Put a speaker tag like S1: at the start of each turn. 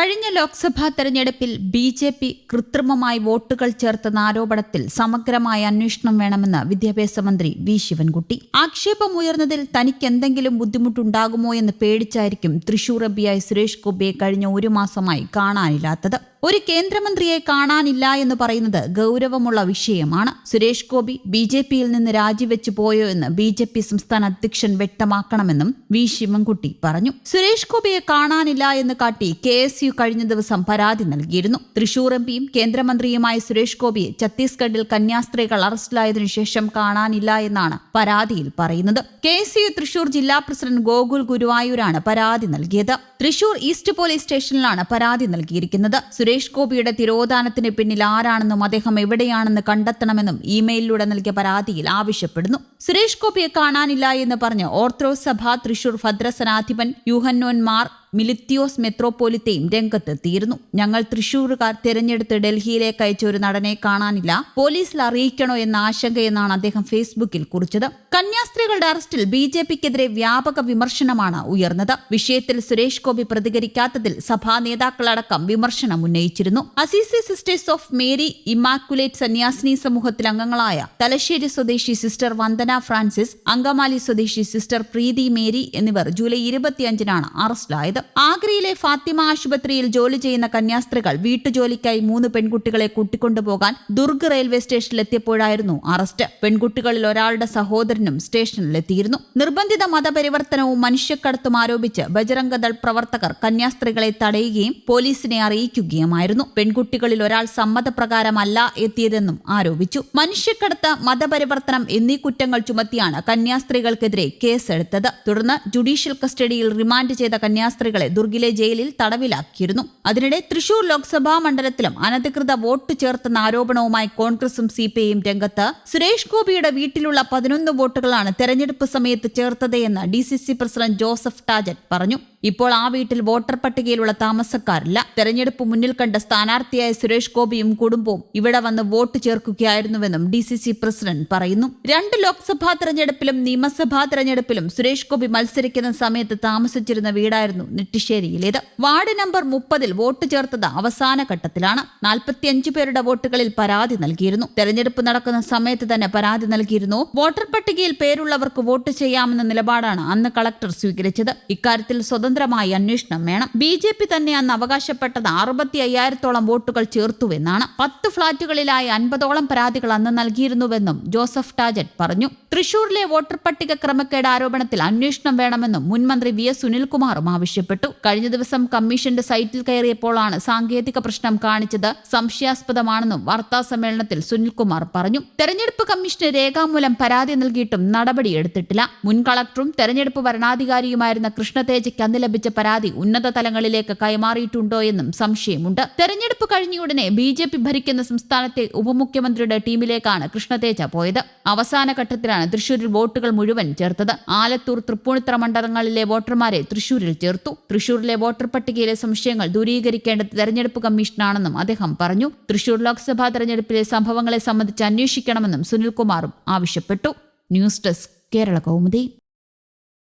S1: കഴിഞ്ഞ ലോക്സഭാ തെരഞ്ഞെടുപ്പിൽ B J P കൃത്രിമമായി വോട്ടുകൾ ചേർത്തെന്ന ആരോപണത്തിൽ സമഗ്രമായ അന്വേഷണം വേണമെന്ന് വിദ്യാഭ്യാസ മന്ത്രി വി ശിവൻകുട്ടി. ആക്ഷേപമുയർന്നതിൽ തനിക്ക് എന്തെങ്കിലും ബുദ്ധിമുട്ടുണ്ടാകുമോ എന്ന് പേടിച്ചായിരിക്കും തൃശൂർ എബിയായി സുരേഷ് ഗോപിയെ കഴിഞ്ഞ ഒരു മാസമായി കാണാനില്ലാത്തത്. ഒരു കേന്ദ്രമന്ത്രിയെ കാണാനില്ല എന്ന് പറയുന്നത് ഗൗരവമുള്ള വിഷയമാണ്. സുരേഷ് ഗോപി ബി ജെ പിയിൽ നിന്ന് രാജിവെച്ചു പോയോ എന്ന് ബി ജെ പി സംസ്ഥാന അധ്യക്ഷൻ വ്യക്തമാക്കണമെന്നും വി ശിവൻകുട്ടി പറഞ്ഞു. സുരേഷ് ഗോപിയെ കാണാനില്ല എന്ന് കാട്ടി കെ എസ് യു കഴിഞ്ഞ ദിവസം പരാതി നൽകിയിരുന്നു. തൃശൂർ എം പിയും കേന്ദ്രമന്ത്രിയുമായ സുരേഷ് ഗോപിയെ ഛത്തീസ്ഗഡിൽ കന്യാസ്ത്രീകൾ അറസ്റ്റിലായതിനു ശേഷം കാണാനില്ല എന്നാണ് പരാതിയിൽ പറയുന്നത്. കെ എസ് യു തൃശൂർ ജില്ലാ പ്രസിഡന്റ് ഗോകുൽ ഗുരുവായൂരാണ് പരാതി നൽകിയത്. തൃശൂർ ഈസ്റ്റ് പോലീസ് സ്റ്റേഷനിലാണ് പരാതി നൽകിയിരിക്കുന്നത്. സുരേഷ് ഗോപിയുടെ തിരോധാനത്തിന് പിന്നിൽ ആരാണെന്നും അദ്ദേഹം എവിടെയാണെന്ന് കണ്ടെത്തണമെന്നും ഇമെയിലിലൂടെ നൽകിയ പരാതിയിൽ ആവശ്യപ്പെടുന്നു. സുരേഷ് ഗോപിയെ കാണാനില്ല എന്ന് പറഞ്ഞ് ഓർത്തഡോക്സ് സഭ തൃശൂർ ഭദ്രസനാധിപൻ യുഹന്നോൻ മിലിത്തിയോസ് മെത്രോപോലിത്തയും രംഗത്തെത്തിയിരുന്നു ഞങ്ങൾ തൃശൂരുകാർ തിരഞ്ഞെടുത്ത് ഡൽഹിയിലേക്ക് അയച്ച ഒരു നടനെ കാണാനില്ല. പോലീസിൽ അറിയിക്കണോ എന്ന ആശങ്കയെന്നാണ് അദ്ദേഹം ഫേസ്ബുക്കിൽ കുറിച്ചത്. കന്യാസ്ത്രീകളുടെ അറസ്റ്റിൽ ബി ജെ പിക്കെതിരെ വ്യാപക വിമർശനമാണ് ഉയർന്നത്. വിഷയത്തിൽ സുരേഷ് ഗോപി പ്രതികരിക്കാത്തതിൽ സഭാ നേതാക്കളടക്കം വിമർശനം ഉന്നയിച്ചിരുന്നു. Assisi sisters of Mary Immaculate സന്യാസിനി സമൂഹത്തിൽ അംഗങ്ങളായ തലശ്ശേരി സ്വദേശി സിസ്റ്റർ വന്ദന ഫ്രാൻസിസ് അങ്കമാലി സ്വദേശി സിസ്റ്റർ പ്രീതി മേരി എന്നിവർ ജൂലൈ ഇരുപത്തിയഞ്ചിനാണ് അറസ്റ്റിലായത്. ആഗ്രയിലെ ഫാത്തിമ ആശുപത്രിയിൽ ജോലി ചെയ്യുന്ന കന്യാസ്ത്രീകൾ വീട്ടുജോലിക്കായി മൂന്ന് പെൺകുട്ടികളെ കൂട്ടിക്കൊണ്ടുപോകാൻ ദുർഗ് റെയിൽവേ സ്റ്റേഷനിലെത്തിയപ്പോഴായിരുന്നു അറസ്റ്റ്. പെൺകുട്ടികളിൽ ഒരാളുടെ സഹോദരനും സ്റ്റേഷനിലെത്തിയിരുന്നു. നിർബന്ധിത മതപരിവർത്തനവും മനുഷ്യക്കടത്തും ആരോപിച്ച് ബജരംഗദൾ പ്രവർത്തകർ കന്യാസ്ത്രീകളെ തടയുകയും പോലീസിനെ അറിയിക്കുകയുമായിരുന്നു. പെൺകുട്ടികളിൽ ഒരാൾ സമ്മതപ്രകാരമല്ല എത്തിയതെന്നും ആരോപിച്ചു. മനുഷ്യക്കടത്ത് മതപരിവർത്തനം എന്നീ കുറ്റങ്ങൾ ചുമത്തിയാണ് കന്യാസ്ത്രീകൾക്കെതിരെ കേസെടുത്തത്. തുടർന്ന് ജുഡീഷ്യൽ കസ്റ്റഡിയിൽ റിമാൻഡ് ചെയ്ത കന്യാസ്ത്രീകളെ ദുർഗിലെ ജയിലിൽ തടവിലാക്കിയിരുന്നു. അതിനിടെ തൃശൂർ ലോക്സഭാ മണ്ഡലത്തിലും അനധികൃത വോട്ട് ചേർത്തെന്ന ആരോപണവുമായി കോൺഗ്രസും സി പി ഐയും രംഗത്ത് സുരേഷ് ഗോപിയുടെ വീട്ടിലുള്ള പതിനൊന്ന് വോട്ടുകളാണ് തെരഞ്ഞെടുപ്പ് സമയത്ത് ചേർത്തതെന്ന് D C C president Joseph Tajet പറഞ്ഞു. ഇപ്പോൾ ആ വീട്ടിൽ വോട്ടർ പട്ടികയിലുള്ള താമസക്കാരില്ല. തെരഞ്ഞെടുപ്പ് മുന്നിൽ കണ്ട സ്ഥാനാർത്ഥിയായ സുരേഷ് ഗോപിയും കുടുംബവും ഇവിടെ വന്ന് വോട്ട് ചേർക്കുകയായിരുന്നുവെന്നും ഡി സി സി പ്രസിഡന്റ് പറയുന്നു. രണ്ട് ലോക്സഭാ തെരഞ്ഞെടുപ്പിലും നിയമസഭാ തെരഞ്ഞെടുപ്പിലും സുരേഷ് ഗോപി മത്സരിക്കുന്ന സമയത്ത് താമസിച്ചിരുന്ന വീടായിരുന്നു നെട്ടിശ്ശേരിയിലേത് വാർഡ് നമ്പർ മുപ്പതിൽ വോട്ട് ചേർത്തത് അവസാന ഘട്ടത്തിലാണ്. നാൽപ്പത്തിയഞ്ച് പേരുടെ വോട്ടുകളിൽ പരാതി നൽകിയിരുന്നു. തെരഞ്ഞെടുപ്പ് നടക്കുന്ന സമയത്ത് തന്നെ പരാതി നൽകിയിരുന്നു. വോട്ടർ പട്ടികയിൽ പേരുള്ളവർക്ക് വോട്ട് ചെയ്യാമെന്ന നിലപാടാണ് അന്ന് കളക്ടർ സ്വീകരിച്ചത്. ഇക്കാര്യത്തിൽ സ്വതന്ത്രമായി അന്വേഷണം വേണം. ബി ജെ പി തന്നെ അന്ന് അവകാശപ്പെട്ടത് അറുപത്തി അയ്യായിരത്തോളം വോട്ടുകൾ ചേർത്തുവെന്നാണ്. പത്ത് ഫ്ളാറ്റുകളിലായി അൻപതോളം പരാതികൾ അന്ന് നൽകിയിരുന്നുവെന്നും ജോസഫ് ടാജറ്റ് പറഞ്ഞു. തൃശൂരിലെ വോട്ടർ പട്ടിക ക്രമക്കേട് ആരോപണത്തിൽ അന്വേഷണം വേണമെന്നും മുൻമന്ത്രി വി എസ് സുനിൽകുമാറും ആവശ്യപ്പെട്ടു. കഴിഞ്ഞ ദിവസം കമ്മീഷന്റെ സൈറ്റിൽ കയറിയപ്പോഴാണ് സാങ്കേതിക പ്രശ്നം കാണിച്ചത് സംശയാസ്പദമാണെന്നും വാർത്താ സമ്മേളനത്തിൽ സുനിൽകുമാർ പറഞ്ഞു. തെരഞ്ഞെടുപ്പ് കമ്മീഷന് രേഖാമൂലം പരാതി നൽകിയിട്ടും നടപടിയെടുത്തിട്ടില്ല മുൻ കളക്ടറും തെരഞ്ഞെടുപ്പ് വരണാധികാരിയുമായിരുന്ന കൃഷ്ണതേജയ്ക്ക് അന്ന് ലഭിച്ച പരാതി ഉന്നത തലങ്ങളിലേക്ക് കൈമാറിയിട്ടുണ്ടോ എന്നും സംശയമുണ്ട്. തെരഞ്ഞെടുപ്പ് കഴിഞ്ഞയുടനെ ബി ജെ പി ഭരിക്കുന്ന സംസ്ഥാനത്തെ ഉപമുഖ്യമന്ത്രിയുടെ ടീമിലേക്കാണ് കൃഷ്ണതേജ പോയത്. അവസാന ഘട്ടത്തിലാണ് തൃശൂരിൽ വോട്ടുകൾ മുഴുവൻ ചേർത്തത്. ആലത്തൂർ തൃപ്പൂണിത്തറ മണ്ഡലങ്ങളിലെ വോട്ടർമാരെ തൃശൂരിൽ ചേർത്തു. തൃശൂരിലെ വോട്ടർ പട്ടികയിലെ സംശയങ്ങൾ ദൂരീകരിക്കേണ്ടത് തെരഞ്ഞെടുപ്പ് കമ്മീഷനാണെന്നും അദ്ദേഹം പറഞ്ഞു. തൃശൂർ ലോക്സഭാ തെരഞ്ഞെടുപ്പിലെ സംഭവങ്ങളെ സംബന്ധിച്ച് അന്വേഷിക്കണമെന്നും സുനിൽകുമാറും ആവശ്യപ്പെട്ടു. News desk Kerala Kaumudi.